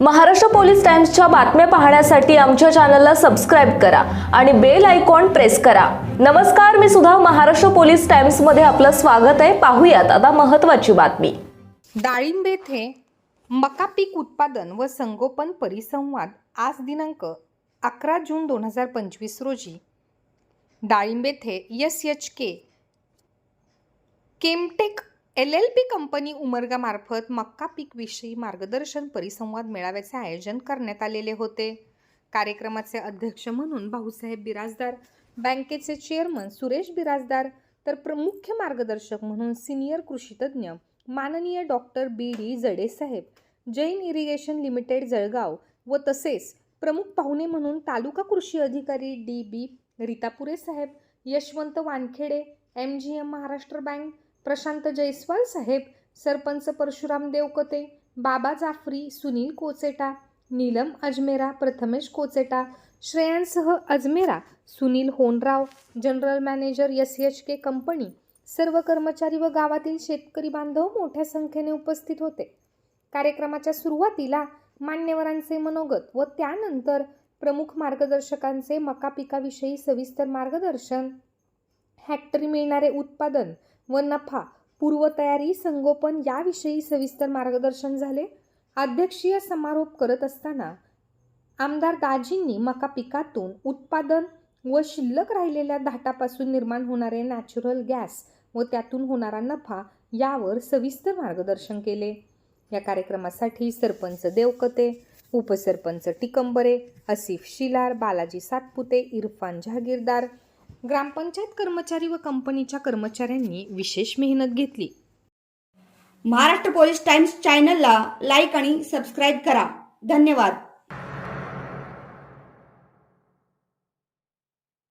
Maharashtra police टाइम्सच्या बातम्या पाहण्यासाठी आमच्या चॅनलला सबस्क्राईब करा आणि बेल आयकॉन प्रेस करा. नमस्कार मी सुद्धा महाराष्ट्र पोलीस टाइम्समध्ये आपलं स्वागत आहे. पाहूयात आता महत्वाची बातमी. डाळिंब येथे मका पीक उत्पादन व संगोपन परिसंवाद आज दिनांक अकरा जून दोन हजार पंचवीस रोजी. डाळिंब येथे S H K Chemtech L L P company उमरगामार्फत मक्का पीकविषयी मार्गदर्शन परिसंवाद मेळाव्याचे आयोजन करण्यात आलेले होते. कार्यक्रमाचे अध्यक्ष म्हणून भाऊसाहेब बिराजदार बँकेचे चेअरमन सुरेश बिराजदार तर प्रमुख मार्गदर्शक म्हणून सिनियर कृषीतज्ञ माननीय डॉक्टर बी. डी. जडेसाहेब जैन इरिगेशन लिमिटेड जळगाव व तसेच प्रमुख पाहुणे म्हणून तालुका कृषी अधिकारी D. B. Ritapure saheb Yashwant Wankhede M. G. M. Maharashtra bank Prashant Jaiswal saheb sarpanch Parshuram Devkate Baba Jafri Sunil Kocheta Neelam Ajmera Prathamesh Kocheta श्रेयांसह Ajmera Sunil Honrao general manager S H K company सर्व कर्मचारी व गावातील शेतकरी बांधव मोठ्या संख्येने उपस्थित होते. कार्यक्रमाच्या सुरुवातीला मान्यवरांचे मनोगत व त्यानंतर प्रमुख मार्गदर्शकांचे मका पिकाविषयी सविस्तर मार्गदर्शन हॅक्टरी मिळणारे उत्पादन व नफा पूर्वतयारी संगोपन याविषयी सविस्तर मार्गदर्शन झाले. अध्यक्षीय समारोप करत असताना आमदार दाजींनी मका पिकातून उत्पादन व शिल्लक राहिलेल्या धाटापासून निर्माण होणारे नॅचरल गॅस व त्यातून होणारा नफा यावर सविस्तर मार्गदर्शन केले. या कार्यक्रमासाठी सरपंच देवकते उपसरपंच टिकंबरे आसिफ शिलार बालाजी सातपुते इरफान जहागीरदार ग्रामपंचायत कर्मचारी व कंपनीच्या कर्मचाऱ्यांनी विशेष मेहनत घेतली. महाराष्ट्र पोलीस टाइम्स चॅनलला लाईक आणि सबस्क्राईब करा. धन्यवाद.